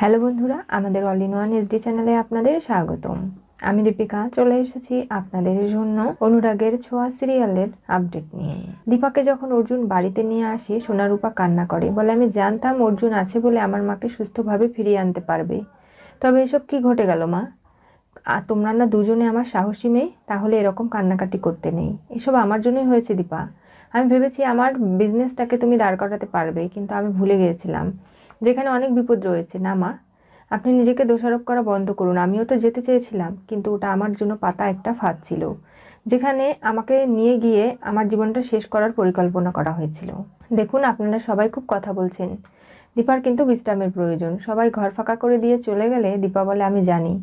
Hello বন্ধুরা, আমাদের all in one SD চ্যানেলে আপনাদের স্বাগতম। আমি দীপিকা, চলে এসেছি আপনাদের জন্য অনুরাগের ছোঁয়া সিরিয়ালের আপডেট নিয়ে। দীপাকে যখন অর্জুন বাড়িতে নিয়ে আসে, সোনারূপা কান্না করে, বলে, আমি জানতাম অর্জুন আছে বলে আমার মাকে সুস্থভাবে ফিরিয়ে আনতে পারবে। তবে এসব কি ঘটে গেল, মা? আর তোমরা না দুজনে আমার সাহসী মেয়ে? তাহলে এরকম কান্নাকাটি করতে নেই। এসব আমার জন্যই হয়েছে দীপা। আমি ভেবেছি আমার বিজনেসটাকে তুমি দাঁড় করাতে পারবে, কিন্তু আমি ভুলে গিয়েছিলাম। যেখানে অনেক বিপদ রয়েছে। না মা আপনি নিজেকে দোষারোপ করা বন্ধ করুন। আমিও তো যেতে চেয়েছিলাম, কিন্তু ওটা আমার জন্য পাতা একটা ফাঁদ ছিল, যেখানে আমাকে নিয়ে গিয়ে আমার জীবনটা শেষ করার পরিকল্পনা করা হয়েছিল। দেখুন, আপনারা সবাই খুব কথা বলছেন। দীপার কিন্তু বিশ্রামের প্রয়োজন। সবাই ঘর ফাঁকা করে দিয়ে চলে গেলে দীপা বলে, আমি জানি।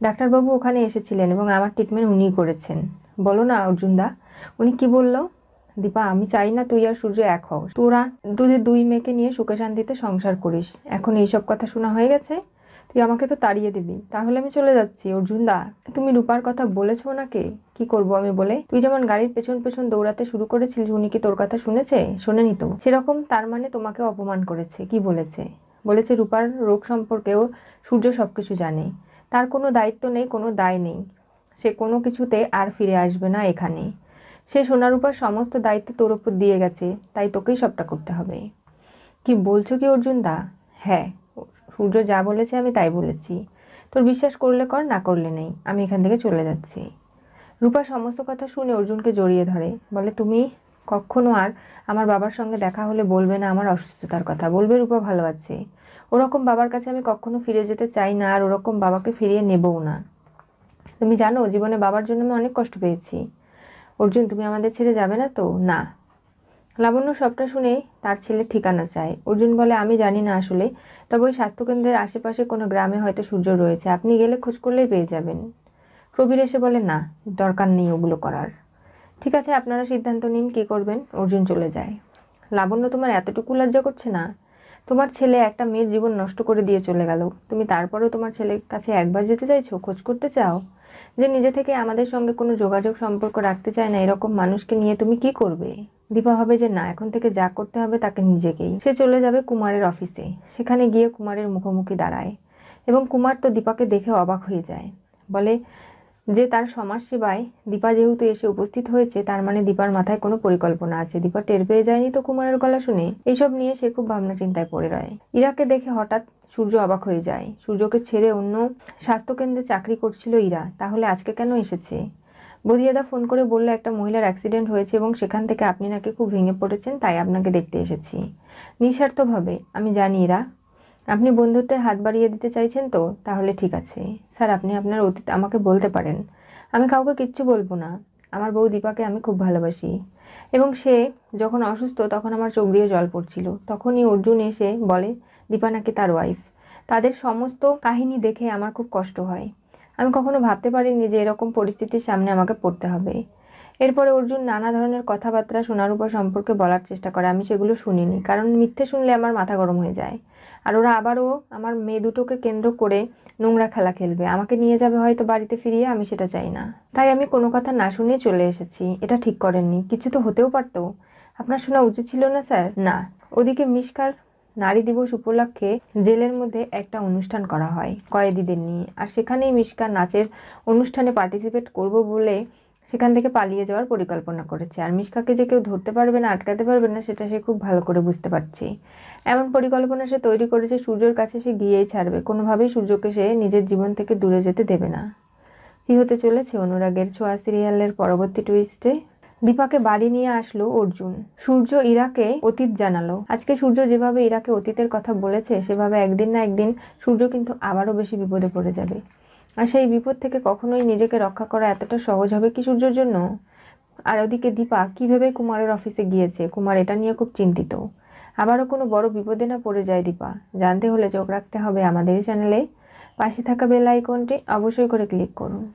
ডাক্তারবাবু ওখানে এসেছিলেন এবং আমার ট্রিটমেন্ট উনিই করেছেন। বলো না, অর্জুনদা, উনি কি বলল? দীপা, আমি চাই না তুই আর সূর্য এক হও। তোরা তোদের দুই মেয়েকে নিয়ে সুখে শান্তিতে সংসার করিস। এখন এইসব কথা শোনা হয়ে গেছে, তুই আমাকে তো তাড়িয়ে দিবি। তাহলে আমি চলে যাচ্ছি অর্জুন দা তুমি রূপার কথা বলেছ ওনাকে? কি করব আমি বলে? তুই যেমন গাড়ির পেছন পেছন দৌড়াতে শুরু করেছিলিস, উনি কি তোর কথা শুনেছে? শোনেনি তো। সেরকম তার মানে তোমাকে অপমান করেছে। কি বলেছে? বলেছে রূপার রোগ সম্পর্কেও সূর্য সবকিছু জানে। তার কোনো দায়িত্ব নেই, কোনো দায় নেই। সে কোনো কিছুতে আর ফিরে আসবে না এখানে। সে সোনারূপার সমস্ত দায়িত্ব তোর উপর দিয়ে গেছে, তাই তোকেই সবটা করতে হবে। কি বলছো কি অর্জুন দা হ্যাঁ সূর্য যা বলেছে আমি তাই বলেছি। তোর বিশ্বাস করলে কর, না করলে নেই, আমি এখান থেকে চলে যাচ্ছি। রূপা সমস্ত কথা শুনে অর্জুনকে জড়িয়ে ধরে, বলে, তুমি কখনো আর আমার বাবার সঙ্গে দেখা হলে বলবে না আমার অসুস্থতার কথা। বলবে রূপা ভালো আছে। ওরকম বাবার কাছে আমি কখনো ফিরে যেতে চাই না, আর ওরকম বাবাকে ফিরিয়ে নেবও না। তুমি জানো, জীবনে বাবার জন্য আমি অনেক কষ্ট পেয়েছি। অর্জুন, তুমি আমাদের ছেড়ে যাবে না তো? না। লাবণ্য সবটা শুনে তার ছেলে ঠিকানা চায়। অর্জুন বলে, আমি জানি না আসলে, তবে ওই স্বাস্থ্যকেন্দ্রের আশেপাশে কোনো গ্রামে হয়তো সূর্য রয়েছে। আপনি গেলে খোঁজ করলেই পেয়ে যাবেন। প্রবীর এসে বলে, না, দরকার নেই ওগুলো করার। ঠিক আছে, আপনারা সিদ্ধান্ত নিন কী করবেন। অর্জুন চলে যায়। লাবণ্য, তোমার এতটুকু লজ্জা করছে না? তোমার ছেলে একটা মেয়ের জীবন নষ্ট করে দিয়ে চলে গেল। তুমি তারপরেও তোমার ছেলের কাছে একবার যেতে চাইছো? খোঁজ করতে চাও? যে নিজে থেকে আমাদের সঙ্গে কোনো যোগাযোগ সম্পর্ক রাখতে চায় না, এরকম মানুষকে নিয়ে তুমি কি করবে? দীপা ভাবে যে না, এখন থেকে যা করতে হবে তাকে নিজেকেই। সে চলে যাবে কুমারের অফিসে। সেখানে গিয়ে কুমারের মুখোমুখি দাঁড়ায়। এবং কুমার তো দীপাকে দেখে অবাক হয়ে যায়। বলে, যে তার সমাজ সেবায় দীপা যেহেতু এসে উপস্থিত হয়েছে, তার মানে দীপার মাথায় কোনো পরিকল্পনা আছে। দীপা টের পেয়ে যায়নি তো কুমারের গলা শুনে। এইসব নিয়ে সে খুব ভাবনা চিন্তায় পড়ে রয়। ইরাকে দেখে হঠাৎ সূর্য অবাক হয়ে যায়। সূর্যকে ছেড়ে অন্য স্বাস্থ্যকেন্দ্রে চাকরি করছিল ইরা। তাহলে আজকে কেন এসেছে? বদিয়াদা ফোন করে বলল, একটা মহিলার অ্যাক্সিডেন্ট হয়েছে এবং সেখান থেকে আপনি নাকি খুব ভেঙে পড়েছেন, তাই আপনাকে দেখতে এসেছি। নিঃস্বার্থভাবে, আমি জানি ইরা। আপনি বন্ধুত্বের হাত বাড়িয়ে দিতে চাইছেন তো? তাহলে ঠিক আছে। স্যার, আপনি আপনার অতীত আমাকে বলতে পারেন। আমি কাউকে কিচ্ছু বলব না। আমার বউ দীপাকে আমি খুব ভালোবাসি। এবং সে যখন অসুস্থ, তখন আমার চোখ দিয়ে জল পড়ছিল। তখনই অর্জুন এসে বলে দীপা নাকি তার ওয়াইফ তাদের সমস্ত কাহিনী দেখে আমার খুব কষ্ট হয়। আমি কখনো ভাবতে পারিনি যে এরকম পরিস্থিতির সামনে আমাকে পড়তে হবে। এরপরে অর্জুন নানা ধরনের কথাবার্তা শোনার উপর সম্পর্কে বলার চেষ্টা করে, আমি সেগুলো শুনিনি, কারণ মিথ্যে শুনলে আমার মাথা গরম হয়ে যায়। আর ওরা আবারও আমার মেয়ে দুটোকে কেন্দ্র করে নোংরা খেলা খেলবে। আমাকে নিয়ে যাবে হয়তো বাড়িতে ফিরিয়ে, আমি সেটা চাই না। তাই আমি কোনো কথা না শুনে চলে এসেছি। এটা ঠিক করেননি। কিছু তো হতেও পারতো। আপনার শোনা উচিত ছিল না, স্যার? না। ওদিকে মিসকার নারী দিবস উপলক্ষে জেলের মধ্যে একটা অনুষ্ঠান করা হয়, কয়েদিদের নিয়ে। আর সেখানেই মিশকা নাচের অনুষ্ঠানে পার্টিসিপেট করব বলে সেখান থেকে পালিয়ে যাওয়ার পরিকল্পনা করেছে। আর মিশকাকে যে কেউ ধরতে পারবে না, আটকাতে পারবে না, সেটা সে খুব ভালো করে বুঝতে পারছে। এমন পরিকল্পনা সে তৈরি করেছে, সূর্যর কাছে সে গিয়েই ছাড়বে। কোনোভাবেই সূর্যকে সে নিজের জীবন থেকে দূরে যেতে দেবে না। কী হতে চলেছে অনুরাগের ছোঁয়া সিরিয়ালের পরবর্তী টুইস্টে দীপাকে বাড়ি নিয়ে আসলো অর্জুন। সূর্য ইরাকে অতীত জানালো। আজকে সূর্য যেভাবে ইরাকে অতীতের কথা বলেছে, সেভাবে একদিন না একদিন সূর্য কিন্তু আবারও বেশি বিপদে পড়ে যাবে। আর সেই বিপদ থেকে কখনোই নিজেকে রক্ষা করা এতটা সহজ হবে কি সূর্যের জন্য? আর ওদিকে দীপা, কীভাবে কুমারের অফিসে গিয়েছে? কুমার এটা নিয়ে খুব চিন্তিত। আবারও কোনো বড় বিপদে না পড়ে যায় দীপা। জানতে হলে চোখ রাখতে হবে আমাদের চ্যানেলে। পাশে থাকা বেল আইকনটি অবশ্যই করে ক্লিক করুন।